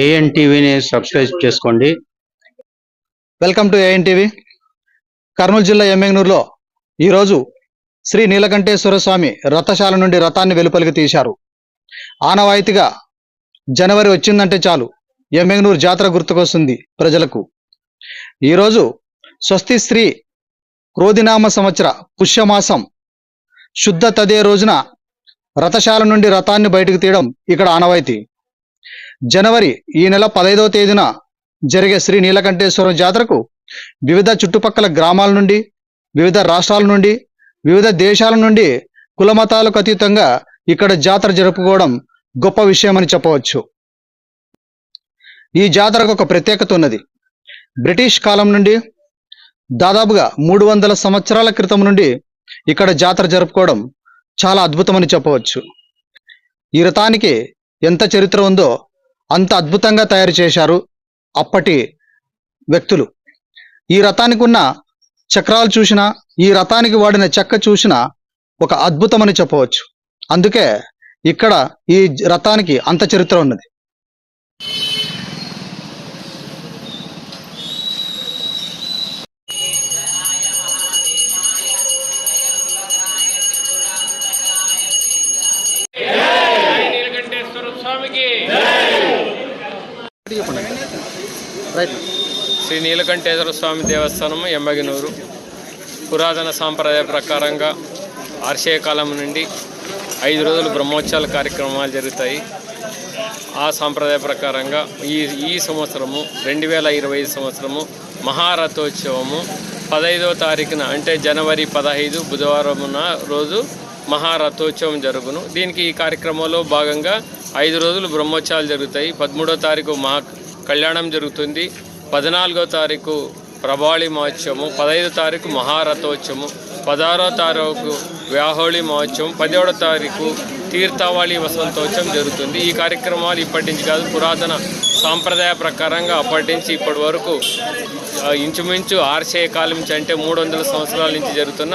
AN టీవీని subscribe చేసుకోండి. Welcome to A N TV Kurnool జిల్లా ఎమ్మెగ్నూరులో ఈరోజు శ్రీ నీలకంఠేశ్వర స్వామి రథశాల నుండి రథాన్ని వెలుపలికి తీశారు. ఆనవాయితీగా జనవరి వచ్చిందంటే చాలు. ఎమ్మెగ్నూరు జాతర గుర్తుకొస్తుంది ప్రజలకు. ఈరోజు స్వస్తి శ్రీ క్రోధినామ సంవత్సర పుష్యమాసం శుద్ధ తదే రోజున రథశాల నుండి రథాన్ని బయటకు తీయడం ఇక్కడ ఆనవాయితీ. జనవరి ఈ నెల పదైదవ తేదీన జరిగే శ్రీ నీలకంఠేశ్వరం జాతరకు వివిధ చుట్టుపక్కల గ్రామాల నుండి వివిధ రాష్ట్రాల నుండి వివిధ దేశాల నుండి కులమతాలకు అతీతంగా ఇక్కడ జాతర జరుపుకోవడం గొప్ప విషయమని చెప్పవచ్చు. ఈ జాతరకు ఒక ప్రత్యేకత ఉన్నది. బ్రిటిష్ కాలం నుండి దాదాపుగా మూడు వందల సంవత్సరాల క్రితం నుండి ఇక్కడ జాతర జరుపుకోవడం చాలా అద్భుతమని చెప్పవచ్చు. ఈ రథానికి ఎంత చరిత్ర ఉందో అంత అద్భుతంగా తయారు చేశారు అప్పటి వ్యక్తులు. ఈ రథానికి ఉన్న చక్రాలు చూసినా ఈ రథానికి వాడిన చెక్క చూసినా ఒక అద్భుతమని చెప్పవచ్చు. అందుకే ఇక్కడ ఈ రథానికి అంత చరిత్ర ఉన్నది. నీలకంఠేశ్వర చెప్పండి. రైట్ శ్రీ నీలకంఠేశ్వర స్వామి దేవస్థానం ఎంబగినూరు. పురాతన సాంప్రదాయ ప్రకారంగా ఆర్షేయ కాలం నుండి ఐదు రోజులు బ్రహ్మోత్సవాల కార్యక్రమాలు జరుగుతాయి. ఆ సాంప్రదాయ ప్రకారంగా ఈ ఈ సంవత్సరము రెండు వేల ఇరవై ఐదు సంవత్సరము మహారథోత్సవము పదహైదవ తారీఖున అంటే జనవరి పదహైదు బుధవారమున రోజు మహారథోత్సవం జరుగును. దీనికి ఈ కార్యక్రమంలో భాగంగా ఐదు రోజులు బ్రహ్మోత్సవాలు జరుగుతాయి. పదమూడో తారీఖు మహా కళ్యాణం జరుగుతుంది. పద్నాలుగో తారీఖు ప్రభాళి మహోత్సవము. పదహైదో తారీఖు మహారథోత్సవము. పదహారో తారీఖు వ్యాహోళి మహోత్సవం. పదిహేడో తారీఖు తీర్థావళి వసంతోత్సవం జరుగుతుంది. ఈ కార్యక్రమాలు ఇప్పటి నుంచి కాదు పురాతన సాంప్రదాయ ప్రకారంగా అప్పటి నుంచి ఇప్పటి వరకు ఇంచుమించు ఆర్షేయ కాలం నుంచి అంటే మూడు వందల సంవత్సరాల నుంచి జరుగుతున్న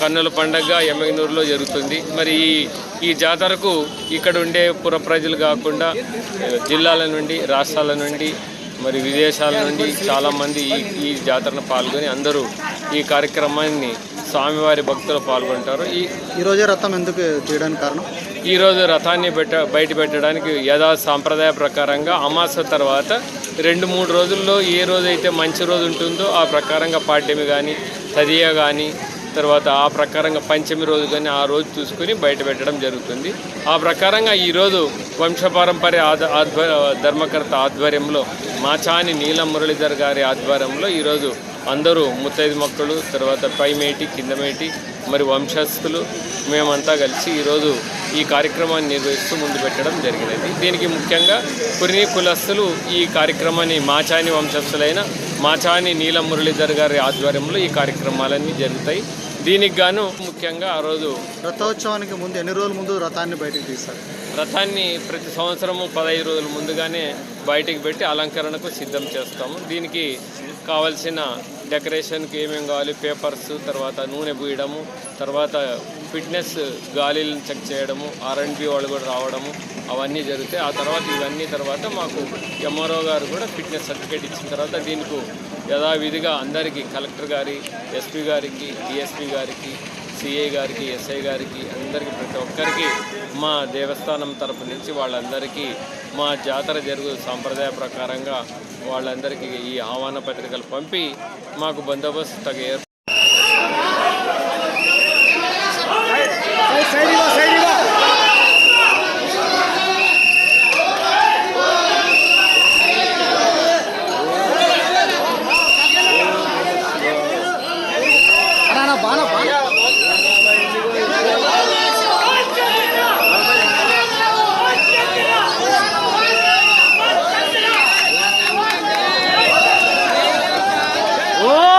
కన్నుల పండగ ఎమ్మెగనూరులో జరుగుతుంది. మరి ఈ ఈ జాతరకు ఇక్కడ ఉండే పుర ప్రజలు కాకుండా జిల్లాల నుండి రాష్ట్రాల నుండి మరి విదేశాల నుండి చాలామంది ఈ ఈ జాతరను పాల్గొని అందరూ ఈ కార్యక్రమాన్ని స్వామివారి భక్తులు పాల్గొంటారు. ఈ ఈరోజే రథం ఎందుకు తీయడానికి కారణం? ఈరోజు రథాన్ని పెట్ట బయట పెట్టడానికి యథా సాంప్రదాయ ప్రకారంగా అమాస తర్వాత రెండు మూడు రోజుల్లో ఏ రోజైతే మంచి రోజు ఉంటుందో ఆ ప్రకారంగా పాడ్యమి కానీ తదియ కానీ తర్వాత ఆ ప్రకారంగా పంచమి రోజు కానీ ఆ రోజు చూసుకుని బయట పెట్టడం జరుగుతుంది. ఆ ప్రకారంగా ఈరోజు వంశపారంపర్య ఆధ ఆధ్వ ధర్మకర్త ఆధ్వర్యంలో మాచాని నీలం మురళీధర్ గారి ఆధ్వర్యంలో ఈరోజు అందరూ ముత్తైదు మొక్కలు తర్వాత పైమేటి కిందమేటి మరి వంశస్థులు మేమంతా కలిసి ఈరోజు ఈ కార్యక్రమాన్ని నిర్వహిస్తూ ముందు పెట్టడం జరిగినది. దీనికి ముఖ్యంగా కురిని కులస్తులు ఈ కార్యక్రమాన్ని మాచాని వంశస్థులైన మాచాని నీలం మురళీధర్ గారి ఆధ్వర్యంలో ఈ కార్యక్రమాలన్నీ జరుగుతాయి. దీనికి గాను ముఖ్యంగా ఆ రోజు రథోత్సవానికి ముందు ఎన్ని రోజుల ముందు రథాన్ని బయటకు తీస్తారు? రథాన్ని ప్రతి సంవత్సరము పదహైదు రోజుల ముందుగానే బయటికి పెట్టి అలంకరణకు సిద్ధం చేస్తాము. దీనికి కావలసిన డెకరేషన్కి ఏమేమి కావాలి? పేపర్స్ తర్వాత నూనె పూయడము తర్వాత ఫిట్నెస్ గాలిలను చెక్ చేయడము ఆర్ఎండ్బి వాళ్ళు కూడా రావడము అవన్నీ జరిగితే ఆ తర్వాత ఇవన్నీ తర్వాత మాకు ఎంఆర్ఓ గారు కూడా ఫిట్నెస్ సర్టిఫికేట్ ఇచ్చిన తర్వాత దీనికి యథావిధిగా అందరికీ కలెక్టర్ గారి ఎస్పీ గారికి డిఎస్పీ గారికి సిఐ గారికి ఎస్ఐ గారికి అందరికీ ప్రతి ఒక్కరికి మా దేవస్థానం తరపు నుంచి వాళ్ళందరికీ మా జాతర జరుగు సాంప్రదాయ ప్రకారంగా వాళ్ళందరికీ ఈ ఆహ్వాన పత్రికలు పంపి మాకు బందోబస్తు తగ్గ 오!